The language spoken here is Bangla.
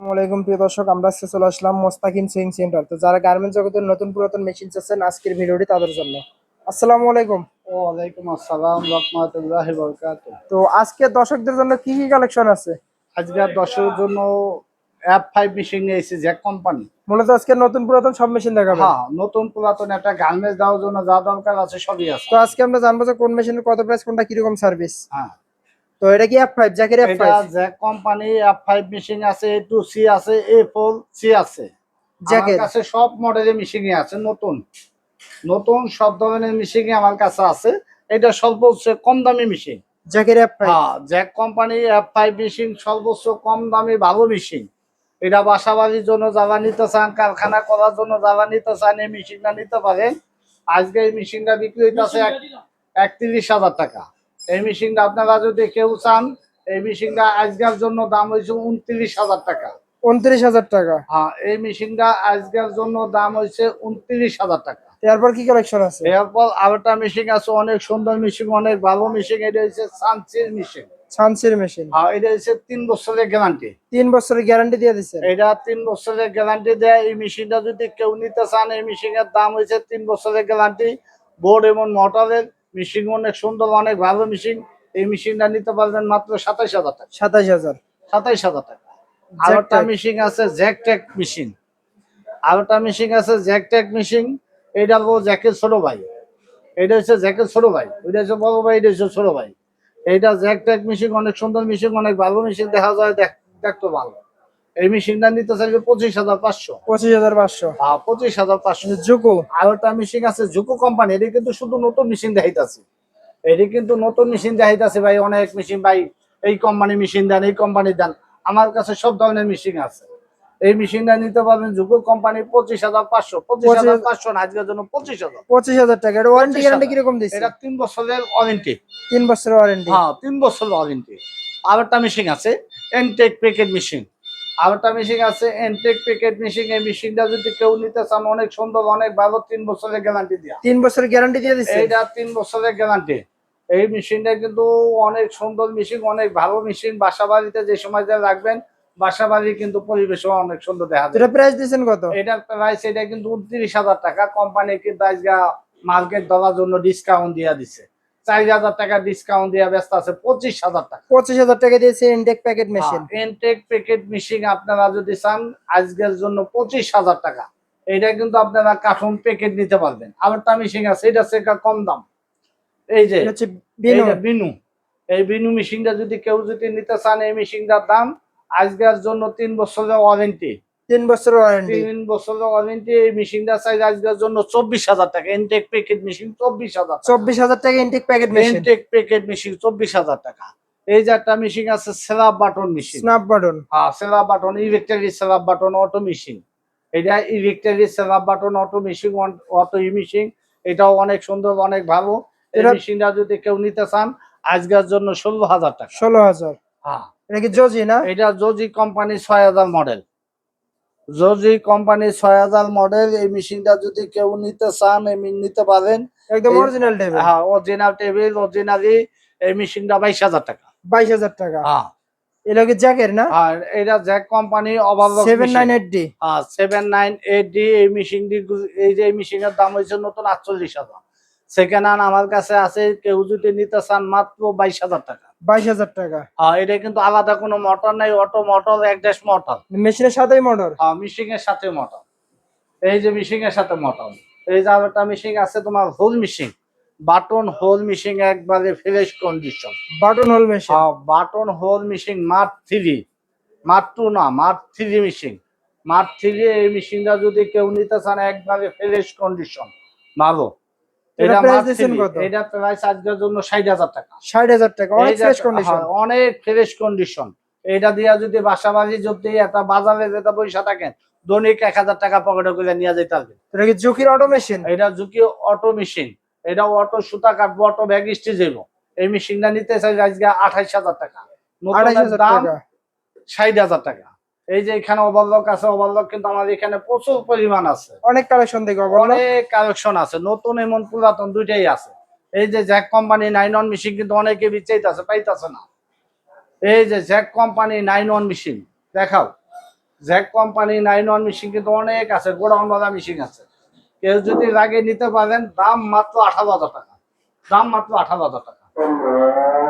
আসসালামাইকুম প্রিয় দর্শক আমরা আজকে চলে আসলাম মোস্তাকিম সুইং সেন্টার। তো যারা গার্মেন্টস জগতের নতুন পুরাতন মেশিন চাচ্ছেন আজকের ভিডিওটি তাদের জন্য। আসসালামু আলাইকুম। ওয়ালাইকুম আসসালাম রহমতুল্লাহ বরকাত তো আজকে দর্শকদের জন্য কি কি কালেকশন আছে? আজকে দর্শকের জন্য অ্যাপ ফাইভ মেশিন নিয়েছি জ্যাক কোম্পানি মূলত আজকে নতুন পুরাতন সব মেশিন দেখাবো হ্যাঁ নতুন পুরাতন একটা গার্মেন্টস দেওয়ার জন্য যা দরকার আছে সবই আছে। তো আজকে আমরা জানব যে কোন মেশিনের কত প্রাইস কোনটা কীরকম সার্ভিস হ্যাঁ। তো এটা কি এফ ফাইভ জ্যাকের এফ এটা জ্যাক কোম্পানি অ্যাপ ফাইভ মেশিন আছে এ টু সি আছে এ ফোর সি আছে। জ্যাকের কাছে সব মডেলের মেশিন আছে নতুন। নতুন সব ধরনের মেশিন আমার কাছে আছে। এটা সর্বোচ্চ কম দামি মেশিন জ্যাকের এফ ফাইভ হ্যাঁ Jack company F five machine সর্বোচ্চ কম দামি ভালো মেশিন এটা বাসা বাড়ির জন্য যারা নিতে চান কারখানা করার জন্য যারা নিতে চান এই মেশিনটা নিতে পারেন। আজকে এই মেশিনটা বিক্রি হইতেছে একত্রিশ হাজার টাকা। এই মেশিনটা আপনারা যদি কেউ চান এই মেশিনটা আজকের জন্য দাম হয়েছে উনত্রিশ হাজার টাকা। উনত্রিশ হাজার টাকা। হ্যাঁ এই মেশিনটা আজকের জন্য দাম হয়েছে উনত্রিশ হাজার টাকা। এরপর কি কালেকশন আছে? এরপর আরেকটা মেশিন আছে অনেক সুন্দর মেশিন অনেক ভালো মেশিন এটা হচ্ছে সানসির মেশিন সানসির মেশিন হ্যাঁ এটা হচ্ছে তিন বছরের গ্যারান্টি তিন বছরের গ্যারান্টি দিয়ে দিচ্ছেন। এটা তিন বছরের গ্যারান্টি দেয়। এই মেশিনটা যদি কেউ নিতে চান এই মেশিনের দাম হয়েছে তিন বছরের গ্যারান্টি বোর্ড এবং মোটরের মেশিন অনেক সুন্দর অনেক ভালো মেশিন। এই মেশিনটা নিতে পারবেন মাত্র সাতাইশ হাজার টাকা। সাতাশ হাজার। সাতাইশ হাজার টাকা। আর একটা Zactec। মেশিন আছে জ্যাকটেক মেশিন। আর একটা মেশিন আছে জ্যাকটেক মেশিন। এটা হলো জ্যাকের ছোট ভাই। এটা হচ্ছে জ্যাকের ছোট ভাই। ওইটা হচ্ছে বড় ভাই এটা হচ্ছে ছোট ভাই। এইটা জ্যাকটেক মেশিন অনেক সুন্দর মেশিন অনেক ভালো মেশিন দেখা যায় দেখ- দেখতে ভালো। এই মেশিনটা নিতে চাইলে পঁচিশ হাজার পাঁচশো। পঁচিশ হাজার পাঁচশো। আহ, পঁচিশ হাজার পাঁচশো। জুকু। আর একটা মেশিন আছে জুকো কোম্পানি এটি কিন্তু শুধু নতুন মেশিন দেখাইতেছে। এটি কিন্তু নতুন মেশিন দেখাইতেছে ভাই অনেক মেশিন ভাই এই কোম্পানি মেশিন দেন এই কোম্পানি দেন আমার কাছে সব ধরনের মেশিন আছে। এই মেশিনটা নিতে পারবেন জুকো কোম্পানি পঁচিশ হাজার পাঁচশো পঁচিশ হাজার পাঁচশো আজকের জন্য পঁচিশ হাজার। পঁচিশ হাজার টাকা এটা ওয়ারেন্টি গ্যারান্টি কীরকম দিচ্ছে এটা তিন বছরের ওয়ারেন্টি তিন বছরের ওয়ারেন্টি হ্যাঁ তিন বছরের ওয়ারেন্টি আর একটা মেশিন আছে এনটেক প্যাকেট মেশিন একটা মেশিন আছে এনটেক প্যাকেট মেশিন এই মেশিনটা যদি কেউ নিতে চান অনেক সুন্দর অনেক ভালো তিন বছরের গ্যারান্টি দেওয়া তিন বছরের গ্যারান্টি দিয়ে দিচ্ছে এইটা তিন বছরের গ্যারান্টি এই মেশিনটা কিন্তু অনেক সুন্দর মেশিন অনেক ভালো মেশিন বাসা বাড়িতে যে সময় যা রাখবেন বাসা বাড়ি কিন্তু পরিবেশও অনেক সুন্দর দেখা যায়। এটা প্রাইস দিচ্ছেন কত? এটার প্রাইস এটা কিন্তু উনত্রিশ হাজার টাকা। কোম্পানি কিন্তু আজকে মার্কেট ধরার জন্য ডিসকাউন্ট দিয়ে দিচ্ছে চার হাজার টাকা ডিসকাউন্ট দিয়ে ব্যস্ত আছে পঁচিশ হাজার টাকা। পঁচিশ হাজার টাকা দিয়েছে Intech packet machine Intech packet machine আপনারা যদি চান আজকের জন্য পঁচিশ হাজার টাকা। এটা কিন্তু আপনারা কার্টুন প্যাকেট নিতে পারবেন। আরেকটা মেশিন আছে এটা হচ্ছে কম দাম। এই যে বিনু এই বিনু মেশিনটা যদি কেউ যদি নিতে চান এই মেশিনটার দাম আজকের জন্য তিন বছরের ওয়ারেন্টি তিন বছরের ওয়ারেন্টি তিন বছরের ওয়ারেন্টি এই মেশিনটা চাই আজকের জন্য চব্বিশ হাজার টাকা। ইনটেক প্যাকেট মেশিন চব্বিশ হাজার চব্বিশ হাজার টাকা Intech packet machine Intech packet machine চব্বিশ হাজার টাকা। এই যে একটা মেশিন আছে সেলাপ বাটন মেশিন স্ন্যাপ বাটন হ্যাঁ সেলাপ বাটন ইলেকট্রিক সেলাপ বাটন অটো মেশিন এটা ইলেকট্রিক সেলাপ বাটন অটো মেশিন অটো ই মেশিন এটাও অনেক সুন্দর অনেক ভালো। এই মেশিনটা যদি কেউ নিতে চান আজকের জন্য ষোলো হাজার টাকা। ষোলো হাজার। হ্যাঁ। এটা কি জজি না? এটা জজি কোম্পানি ছয় হাজার মডেল জজি কোম্পানি ছয় হাজার মডেল এই মেশিনটা যদি কেউ নিতে চান এই নিতে পারেন। একদম অরিজিনাল টেবিল হ্যাঁ অরিজিনাল টেবিল অরিজিনালি এই মেশিনটা বাইশ হাজার টাকা। বাইশ হাজার টাকা। হ্যাঁ। এটা কি জ্যাকের না? আর এটা Jack company overlock seven nine eight D হ্যাঁ সেভেন নাইন এইট ডি এই মেশিনটি এই যে এই মেশিনের দাম হয়েছে নতুন আটচল্লিশ হাজার। সেকেন্ড হ্যান্ড আমার কাছে আছে কেউ যদি নিতে চান মাত্র বাইশ হাজার টাকা। বাইশ হাজার টাকা। হ্যাঁ এটা কিন্তু আলাদা কোনো মোটর নাই অটো মোটর এক ড্যাশ মোটর মেশিনের সাথেই মোটর হ্যাঁ মিশিং এর সাথে মোটর এই যে মিশিং এর সাথে মোটর এই যে আরেকটা মিশিং আছে তোমার hole machine button hole machine একবারে fresh condition button hole machine হ্যাঁ বাটন হোল মিশিং মার্ট থ্রি মার্ট টু না মার্ট থ্রি মিশিং মার্ট থ্রি এই মিশিংটা যদি কেউ নিতে চান একবারে ফ্রেশ কন্ডিশন ভালো। এটা এটা থ্রি কত? এটা প্রাইস আজকের জন্য ষাট হাজার টাকা। ষাট হাজার টাকা। অনেক ফ্রেশ কন্ডিশন হ্যাঁ, অনেক ফ্রেশ কন্ডিশন এটা দিয়া যদি বাসা বাড়ি যদি একটা বাজারে যেটা পয়সা থাকেন দৈনিক এক হাজার টাকা পকেটে করে নিয়ে যেতে পারবেন এটা কি জুকির অটো মেশিন এটা ঝুঁকি অটো মেশিন এটা অটো সুতা কাটবো অটো ব্যাগ স্টিচ এই মেশিনটা নিতে চাই আজকে আঠাইশ হাজার টাকা। আড়াইশ নতুনের হাজার দাম টাকা। ষাট হাজার টাকা। এই যে এখানে ওভারলক আছে ওভারলক কিন্তু আমাদের এখানে প্রচুর পরিমাণ আছে। অনেক কালেকশন দেখো অনেক কালেকশন আছে নতুন এমন পুরাতন দুইটাই আছে। এই যে Jack company nine one machine কিন্তু অনেকে বিচাইতেছে পাইতেছে না। এই যে Jack company nine one machine দেখাও। Jack company nine one machine কিন্তু অনেক আছে গোডাউন বাঁধা মেশিন আছে। কেউ যদি লাগে নিতে পারেন দাম মাত্র আঠারো হাজার টাকা। দাম মাত্র আঠারো হাজার টাকা।